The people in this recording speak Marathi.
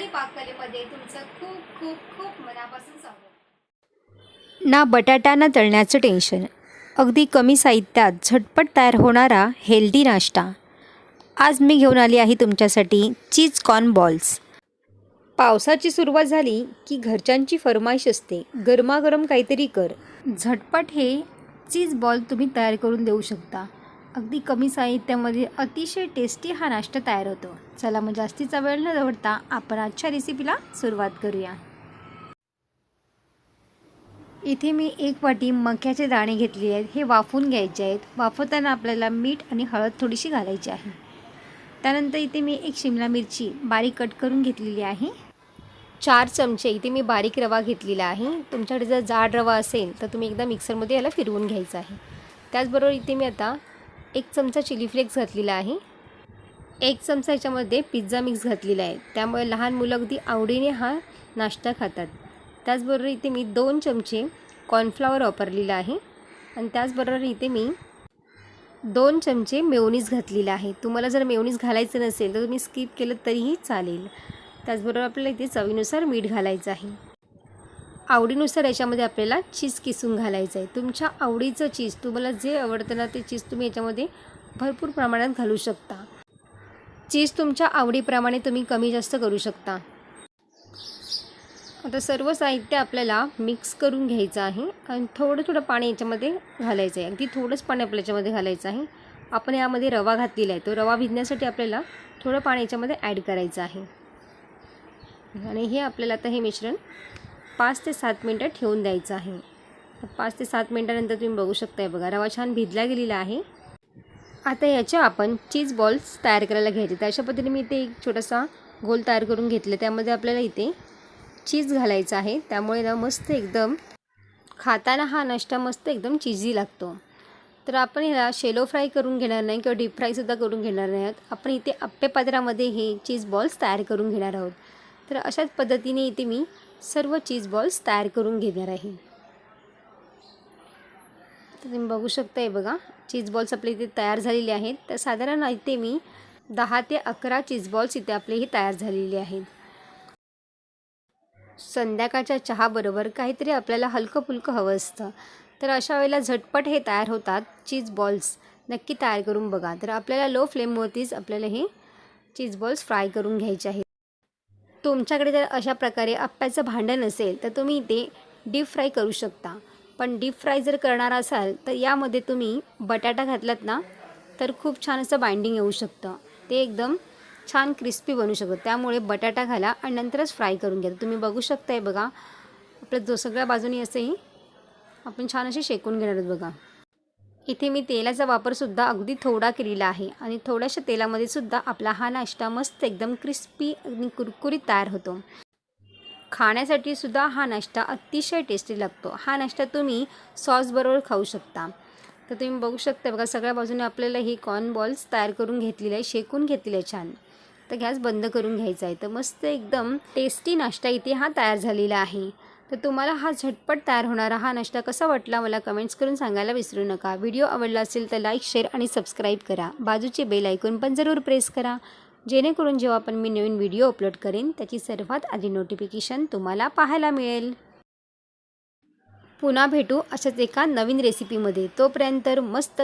रुपाली पाककलेमध्ये तुमचं खूप खूप खूप मनापासून स्वागत. ना बटाटा ना तळण्याचं टेन्शन अगदी कमी साहित्यात झटपट तयार होणारा हेल्दी नाश्ता. आज मी घेऊन आली आहे तुमच्यासाठी चीज कॉर्न बॉल्स. पावसाची सुरुवात झाली की घरच्यांची फरमाईश असते गरमागरम काहीतरी कर. झटपट हे चीज बॉल तुम्ही तयार करून देऊ शकता. अगदी कमी साहित्यामध्ये अतिशय टेस्टी हा नाश्ता तयार होतो. चला मग जास्तीचा वेळ न दवडता आपण आजच्या रेसिपीला सुरुवात करूया. इथे मी एक वाटी मक्याचे दाणे घेतले आहेत. हे वाफवून घ्यायचे आहेत. वाफवताना आपल्याला मीठ आणि हळद थोडीशी घालायची आहे. त्यानंतर इथे मी एक शिमला मिरची बारीक कट करून घेतलेली आहे. चार चमचे इथे मी बारीक रवा घेतलेला आहे. तुमच्याकडे जर जाड रवा असेल तर तुम्ही एकदा मिक्सरमध्ये याला फिरवून घ्यायचं आहे. त्याचबरोबर इथे मी आता एक चमचा चिली फ्लेक्स घातलेला आहे. एक चमचा याच्यामध्ये पिझ्झा मिक्स घातलेला आहे. त्यामुळे लहान मुलं अगदी आवडीने हा नाश्ता खातात. त्याचबरोबर इथे मी दोन चमचे कॉर्नफ्लावर वापरलेलं आहे. आणि त्याचबरोबर इथे मी दोन चमचे मेयोनीज घातलेलं आहे. तुम्हाला जर मेयोनीज घालायचं नसेल तर तुम्ही स्किप केलं तरीही चालेल. त्याचबरोबर आपल्याला इथे चवीनुसार मीठ घालायचं आहे. आवडीनुसार याच्यामध्ये आपल्याला चीज किसून घालायचं आहे. तुमच्या आवडीचं चीज तुम्हाला जे आवडतं ना ते चीज तुम्ही याच्यामध्ये भरपूर प्रमाणात घालू शकता. चीज तुमच्या आवडीप्रमाणे तुम्ही कमी जास्त करू शकता. आता सर्व साहित्य आपल्याला मिक्स करून घ्यायचं आहे आणि थोडं थोडं पाणी याच्यामध्ये घालायचं आहे. अगदी थोडंच पाणी आपल्या याच्यामध्ये घालायचं आहे. आपण यामध्ये रवा घातलेला आहे. तो रवा भिजण्यासाठी आपल्याला थोडं पाणी याच्यामध्ये ॲड करायचं आहे. आणि हे आपल्याला आता हे मिश्रण पाच ते सात मिनटं ठेवून द्यायचं आहे. पाच ते सात मिनटानंतर तुम्ही बघू शकताय बघा रवा छान भिजला गेलेला आहे. आता याच्या आपण चीज बॉल्स तयार करायला घ्यायचे. तर अशा पद्धतीने मी इथे एक छोटासा गोल तयार करून घेतलं. त्यामध्ये आपल्याला इथे चीज घालायचं आहे. त्यामुळे ना मस्त एकदम खाताना हा नाश्ता मस्त एकदम चिझी लागतो. तर आपण ह्याला शेलो फ्राय करून घेणार नाही किंवा डीप फ्रायसुद्धा करून घेणार नाही आहोत. आपण इथे आप्पे पात्रामध्ये हे चीज बॉल्स तयार करून घेणार आहोत. तर अशाच पद्धतीने इथे मी सर्व चीज बॉल्स तयार करून घेणार आहे. तर तुम्ही बघू शकताय बघा चीज बॉल्स आपले इथे तयार झालेले आहेत. तर साधारण इथे मी दहा ते अकरा चीज बॉल्स इथे आपले हे तयार झालेले आहेत. संध्याकाळच्या चहाबरोबर काहीतरी आपल्याला हलकं फुलकं हवं असतं. तर अशा वेळेला झटपट हे तयार होतात चीज बॉल्स नक्की तयार करून बघा. तर आपल्याला लो फ्लेमवरतीच आपल्याला हे चीज बॉल्स फ्राय करून घ्यायचे आहेत. तुमच्याकडे जर अशा प्रकारे अप्प्याचं भांडण असेल तर तुम्ही ते डीप फ्राय करू शकता. पण डीप फ्राय जर करणार असाल तर यामध्ये तुम्ही बटाटा घातलात ना तर खूप छान असं बाइंडिंग येऊ शकतं. ते एकदम छान क्रिस्पी बनू शकतं. त्यामुळे बटाटा घाला आणि नंतरच फ्राय करून घ्या. तुम्ही बघू शकताय बघा. आपल्या जो सगळ्या बाजूनी असंही आपण छान असे शेकून घेणार आहोत बघा. इथे मी तेलाचा वापरसुद्धा अगदी थोडा केलेला आहे. आणि थोड्याशा तेलामध्ये सुद्धा आपला हा नाश्ता मस्त एकदम क्रिस्पी आणि कुरकुरीत तयार होतो. खाण्यासाठी सुद्धा हा नाश्ता अतिशय टेस्टी लागतो. हा नाश्ता तुम्ही सॉसबरोबर खाऊ शकता. तर तुम्ही बघू शकता बघा सगळ्या बाजूने आपल्याला हे कॉर्न बॉल्स तयार करून घेतलेले आहे शेकून घेतलेले आहे छान. तर गॅस बंद करून घ्यायचा आहे. तर मस्त एकदम टेस्टी नाश्ता इथे हा तयार झालेला आहे. तर तुम्हाला हा झटपट तयार होणारा हा नाश्ता कसा वाटला मला कमेंट्स करून सांगायला विसरू नका. व्हिडिओ आवडला असेल तर लाईक शेअर आणि सबस्क्राईब करा. बाजूचे बेल ऐकून पण जरूर प्रेस करा. जेणेकरून जेव्हा पण मी नवीन व्हिडिओ अपलोड करेन त्याची सर्वात आधी नोटिफिकेशन तुम्हाला पाहायला मिळेल. पुन्हा भेटू अशाच एका नवीन रेसिपीमध्ये तोपर्यंत मस्त